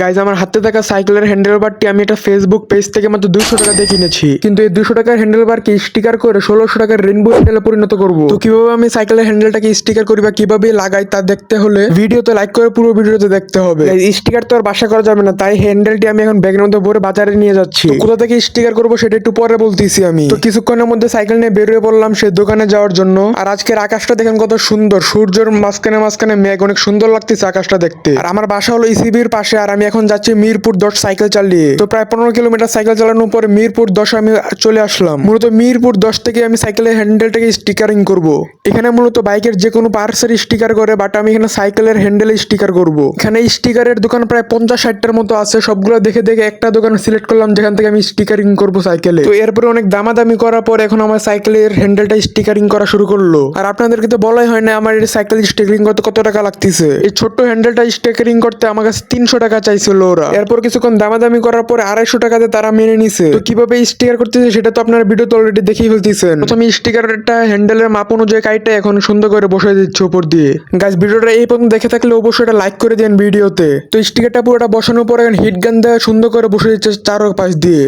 Guys আমার হাতে থাকা সাইকেলের হ্যান্ডেল বারটি আমি একটা ফেসবুক পেজ থেকে মাত্র দুশো টাকা দিয়ে কিনেছি। কিন্তু এই দুশো টাকার হ্যান্ডেল বারকে স্টিকার করে ষোলোশো টাকার রেনবো হ্যান্ডেলে পরিণত করব। তো কীভাবে আমি সাইকেলের হ্যান্ডেলটাকে স্টিকার করি বা কীভাবে লাগাই তা দেখতে হলে ভিডিওতে লাইক করে পুরো ভিডিওতে দেখতে হবে। স্টিকার তো আর বাসা করা যাবে না, তাই হ্যান্ডেলটি আমি এখন ব্যাগের মধ্যে ভরে বাজারে নিয়ে যাচ্ছি। কোথা থেকে স্টিকার করব সেটা একটু পরে বলতেছি আমি। তো কিছুক্ষণের মধ্যে সাইকেল নিয়ে বেরিয়ে পড়লাম সেই দোকানে যাওয়ার জন্য। আর আজকের আকাশটা দেখেন কত সুন্দর, সূর্যের মাঝখানে মাঝখানে মেঘ, অনেক সুন্দর লাগতেছে আকাশটা দেখতে। আর আমার বাসা হলো ইসিবির পাশে, আর আমি এখন যাচ্ছি মিরপুর দশ সাইকেল চালিয়ে। তো প্রায় পনেরো কিলোমিটার সাইকেল চালানোর পরে মিরপুর দশ আমি চলে আসলাম। মূলত মিরপুর দশ থেকে আমি সাইকেলের হ্যান্ডেলটাকে স্টিকারিং করব। এখানে মূলত বাইকের যে কোনো পার্সের স্টিকার করে বাট আমি এখানে সাইকেলের হ্যান্ডেলে স্টিকার করব। এখানে স্টিকারের দোকান প্রায় পঞ্চাশ ষাটটার মতো আছে, সবগুলো দেখে দেখে একটা দোকান সিলেক্ট করলাম, যেখান থেকে আমি স্টিকারিং করব সাইকেলে। তো এরপরে অনেক দামাদামি করার পর এখন আমার সাইকেলের হ্যান্ডেলটা স্টিকারিং করা শুরু করল। আর আপনাদেরকে তো বলাই হয় না, আমার সাইকেল স্টিকারিং করতে কত টাকা লাগতেছে? এই ছোট্ট হ্যান্ডেলটা স্টিকারিং করতে আমার কাছে তিনশো টাকা চাইছিল ওরা এরপর কিছুক্ষণ দামাদামি করার পর আড়াইশো টাকাতে তারা মেনে নিছে। তো কীভাবে স্টিকার করতেছে সেটা তো আপনার ভিডিওতে অলরেডি দেখেই ফেলতেছেন। প্রথমে স্টিকারটা হ্যান্ডেলের মাপ অনুযায়ী কাইটা এখন সুন্দর করে বসে দিচ্ছে উপর দিয়ে। গাছ ভিডিওটা এই পর্যন্ত দেখে থাকলে অবশ্যই এটা লাইক করে দেন ভিডিওতে তো স্টিকারটা পুরোটা বসানোর পর এখন হিট গান দেওয়া সুন্দর করে বসে দিচ্ছে চারো পাশ দিয়ে।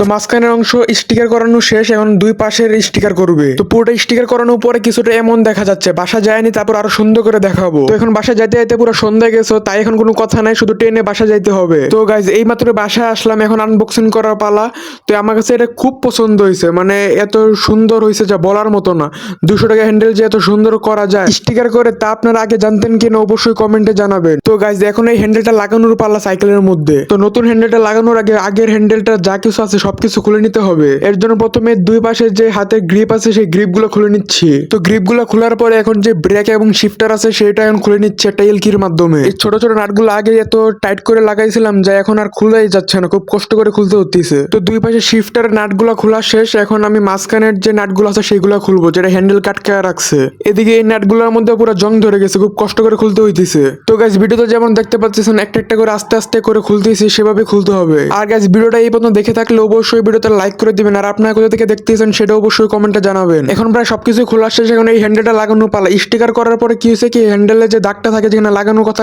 তো মাঝখানের অংশ স্টিকার করানো শেষ, এখন দুই পাশের স্টিকার করবে। তো পুরোটা স্টিকার করানোর পরে কিছুটা এমন দেখা যাচ্ছে, বাসা যায়নি, তারপর আরও সুন্দর করে দেখাবো। তো এখন বাসা যাইতে যাইতে পুরো সন্ধ্যা গেছো, তাই এখন কোনো কথা নাই, শুধু ট্রেনে বাসা যাইতে হবে। তো গাইজ এই মাত্র বাসায় আসলাম, এখন আনবক্সিং করার পালা। তো আমার কাছে এটা খুব পছন্দ হয়েছে মানে এত সুন্দর হয়েছে যা বলার মতো না। দুশো টাকা হ্যান্ডেল যে এত সুন্দর করা যায়, স্টিকার করে তা আপনারা আগে জানতেন কিনা অবশ্যই কমেন্টে জানাবেন। তো গাইজ এখন এই হ্যান্ডেলটা লাগানোর পালা সাইকেলের মধ্যে। তো নতুন হ্যান্ডেলটা লাগানোর আগে, আগের হ্যান্ডেলটা যা কিছু আছে সবকিছু খুলে নিতে হবে। এর জন্য প্রথমে দুই পাশে যে হাতের গ্রিপ আছে, সেই গ্রিপগুলো খুলে নিচ্ছি। তো গ্রিপগুলো খোলার পরে এখন যে ব্রেক এবং শিফটার আছে সেটা এখন খুলে নিচ্ছে একটা এলকির মাধ্যমে। এই ছোট ছোট নাটগুলো আগে এত টাইট করে লাগাইছিলাম যা এখন আর খুলাই যাচ্ছে না, খুব কষ্ট করে খুলতে হতেছে। তো দুই পাশে শিফটার নাট নাটগুলো খোলা শেষ, এখন আমি মাঝখানের যে নাটগুলো আছে সেগুলো খুলবো, যেটা হ্যান্ডেল কাটকে রাখছে। এদিকে এই নাটগুলোর মধ্যে পুরো জং ধরে গেছে, খুব কষ্ট করে খুলতে হইতেছে। তো গাছ ভিডিওতে যেমন দেখতে পাচ্ছেন, একটা একটা করে আস্তে আস্তে করে খুলতেছি, সেভাবে খুলতে হবে। আর গাছ ভিডিওটা এই পর্যন্ত দেখে থাকলে অবশ্যই ভিডিওতে লাইক করে দিবেন। আর আপনারা কোথা থেকে দেখতেছেন সেটা অবশ্যই কমেন্টে জানাবেন। এখন প্রায় সবকিছু খোলা শেষ। এখন এই হ্যান্ডেলটা লাগানো পালা। স্টিকার করার পরে কি হয়েছে কি হ্যান্ডেলে যে দাগটা থাকে যেখানে লাগানোর কথা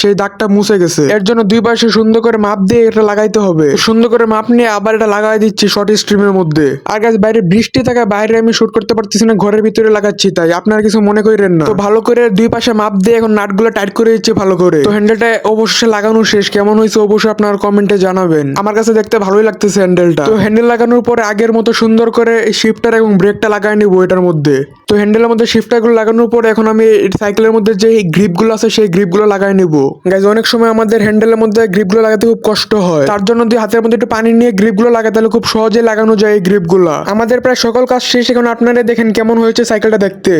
সেই দাগটা মুছে গেছে। এর জন্য দুই পাশে সুন্দর করে মাপ দিয়ে এটা লাগাইতে হবে। সুন্দর করে মাপ নিয়ে আবার এটা লাগাই দিচ্ছি শর্ট স্ট্রিমের মধ্যে। আর গাছ বাইরে বৃষ্টি থাকা বাইরে আমি শুট করতে পারতেছি না, ঘরের ভিতরে লাগাচ্ছি তাই। আপনারা কিছু মনে করেন না। তো ভালো করে দুই পাশে মাপ দিয়ে এখন নাটগুলো টাইট করে দিচ্ছে ভালো করে। তো হ্যান্ডেলটা অবশ্যই লাগানো শেষ। কেমন হয়েছে অবশ্যই আপনার কমেন্টে জানাবেন। আমার কাছে দেখতে ভালোই লাগতেছে হ্যান্ডেলটা তো হ্যান্ডেল লাগানোর পরে আগের মতো সুন্দর করে শিফটার এবং ব্রেকটা লাগাই নিবো এটার মধ্যে। তো হ্যান্ডেলের মধ্যে শিফটারগুলো লাগানোর পরে এখন আমি সাইকেলের মধ্যে যে গ্রিপগুলো আছে, সেই গ্রিপগুলো লাগাই নিবো। গাইজ অনেক সময় আমাদের হ্যান্ডেলের মধ্যে গ্রিপগুলো লাগাতে খুব কষ্ট হয়। তার জন্য যদি হাতের মধ্যে একটু পানি নিয়ে গ্রিপগুলো লাগাই, তাহলে খুব সহজে লাগানো যায় এই গ্রিপগুলো আমাদের প্রায় সকল কাজ শেষ। এখন আপনারা দেখেন কেমন হয়েছে সাইকেলটা দেখতে।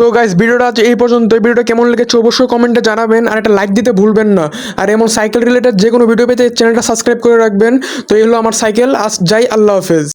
তো গাইস ভিডিওটা আজ এই পর্যন্ত। ভিডিওটা কেমন লেগেছে অবশ্যই কমেন্টে জানাবেন আর একটা লাইক দিতে ভুলবেন না। আর এমন সাইকেল রিলেটেড যে কোনো ভিডিও পেতে চ্যানেলটা সাবস্ক্রাইব করে রাখবেন। তো এই হলো আমার সাইকেল আজ যাই, আল্লাহ হাফেজ।